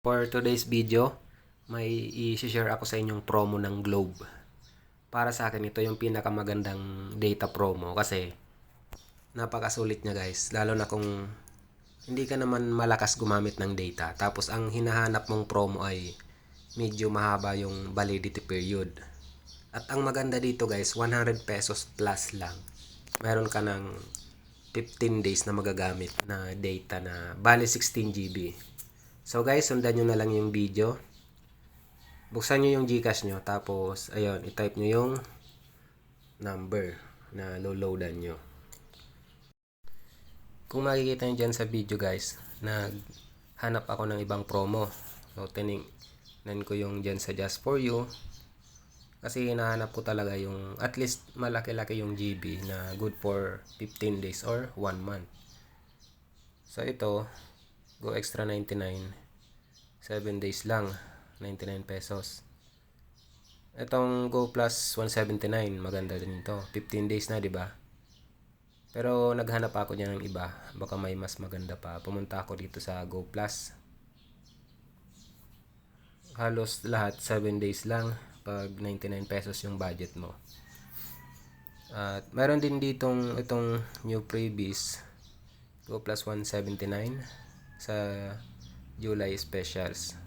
For today's video, may i-share ako sa inyong promo ng Globe. Para sa akin, ito yung pinakamagandang data promo kasi napakasulit niya guys. Lalo na kung hindi ka naman malakas gumamit ng data. Tapos ang hinahanap mong promo ay medyo mahaba yung validity period. At ang maganda dito guys, 100 pesos plus lang. Meron ka ng 15 days na magagamit na data na bali 16 GB. So guys, sundan nyo na lang yung video. Buksan nyo yung Gcash nyo. Tapos, ayun, itype nyo yung number na loadan nyo. Kung makikita nyo dyan sa video guys, naghanap ako ng ibang promo. So, tinignan ko yung dyan sa Just For You. Kasi hinahanap ko talaga yung at least malaki-laki yung GB na good for 15 days or 1 month. So, ito, Go Extra 99. 7 days lang. 99 pesos. Itong Go Plus 179, maganda din ito. 15 days na, di ba? Pero naghanap ako niya ng iba. Baka may mas maganda pa. Pumunta ako dito sa Go Plus. Halos lahat 7 days lang pag 99 pesos yung budget mo. At meron din ditong itong new freebies Go Plus 179 sa July specials.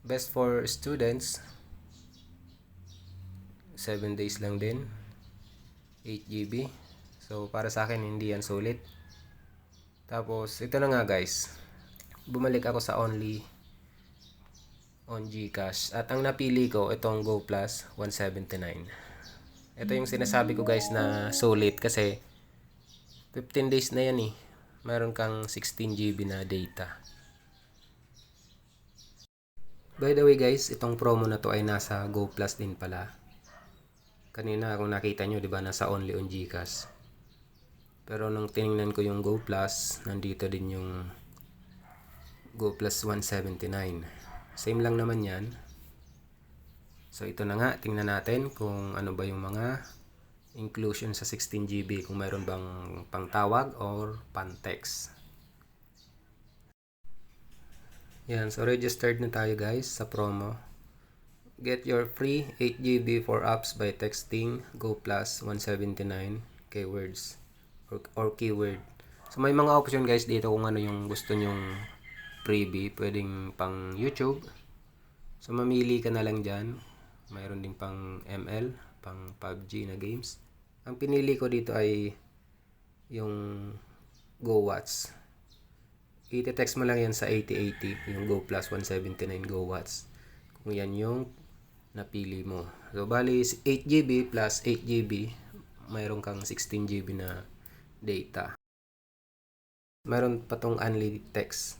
Best for students 7 days lang din 8 GB so para sa akin hindi yan sulit. Tapos ito na nga guys. Bumalik ako sa only on Gcash. At ang napili ko itong Go Plus 179 ito yung sinasabi ko guys na sulit kasi 15 days na yan eh meron kang 16 GB na data By the way guys, itong promo na to ay nasa Go Plus din pala. Kanina kung nakita nyo, di ba, nasa only on Gcash. Pero nung tiningnan ko yung Go Plus, nandito din yung Go Plus 179. Same lang naman yan. So ito na nga, tingnan natin kung ano ba yung mga inclusion sa 16 GB kung mayroon bang pangtawag or pan-text. Yan, so registered na tayo guys sa promo. Get your free 8GB for apps by texting Go Plus 179 keywords or, or keyword. So may mga option guys dito kung ano yung gusto nyong freebie. Pwedeng pang YouTube. So mamili ka na lang dyan. Mayroon din pang ML, pang PUBG na games. Ang pinili ko dito ay yung Go Watch iti-text mo lang yan sa 8080, yung Go Plus 179 Go Watts. Kung yan yung napili mo. So, bali 8GB plus 8GB, mayroon kang 16GB na data. Mayroon pa tong unlimited text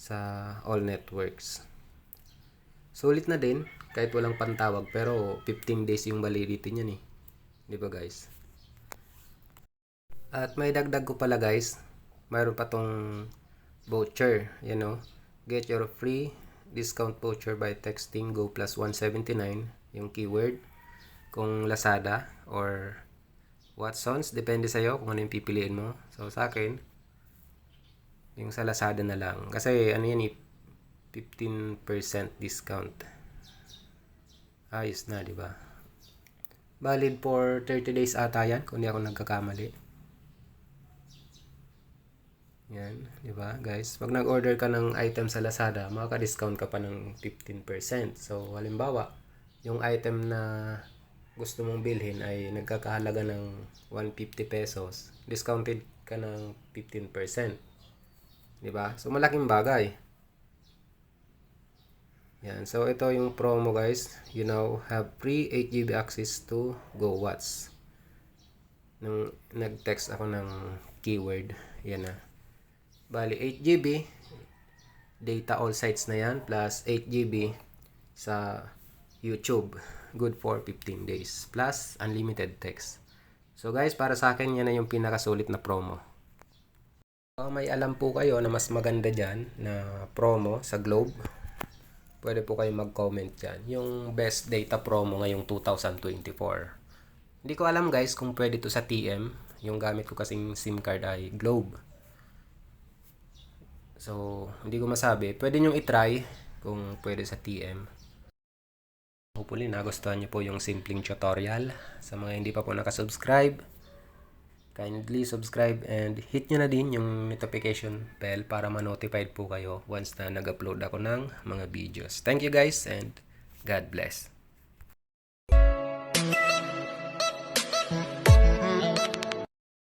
sa all networks. Sulit na din, kahit walang pantawag, pero 15 days yung validity niyan eh. Di ba guys? At may dagdag ko pala guys, mayroon pa tong voucher, you know. Get your free discount voucher by texting Go Plus 179, yung keyword. Kung Lazada or Watsons, depende sa'yo kung ano yung pipiliin mo. So, sa akin, yung sa Lazada na lang. Kasi, ano yan eh, 15% discount. Ayos na, di ba? Valid for 30 days ata yan, kung di ako nagkakamali. Yan, di ba guys? Pag nag-order ka ng item sa Lazada, makaka-discount ka pa ng 15%. So, halimbawa, yung item na gusto mong bilhin ay nagkakahalaga ng 150 pesos, discounted ka ng 15%. Di ba? So, malaking bagay. Yan. So, ito yung promo guys. You now have free 8GB access to Go Watts. Nung nag-text ako ng keyword, yan na. Bali, 8GB. Data all sites na yan. Plus 8GB sa YouTube. Good for 15 days. Plus unlimited text. So guys, para sa akin yan na yung pinakasulit na promo. Kung may alam po kayo na mas maganda dyan na promo sa Globe, pwede po kayo mag-comment dyan. Yung best data promo ngayong 2024. Hindi ko alam guys kung pwede to sa TM. Yung gamit ko kasing SIM card ay Globe. So, hindi ko masabi. Pwede nyo itry kung pwede sa TM. Hopefully, nagustuhan nyo po yung simpleng tutorial. Sa mga hindi pa po nakasubscribe, kindly subscribe and hit nyo na din yung notification bell para ma-notified po kayo once na nag-upload ako ng mga videos. Thank you guys and God bless.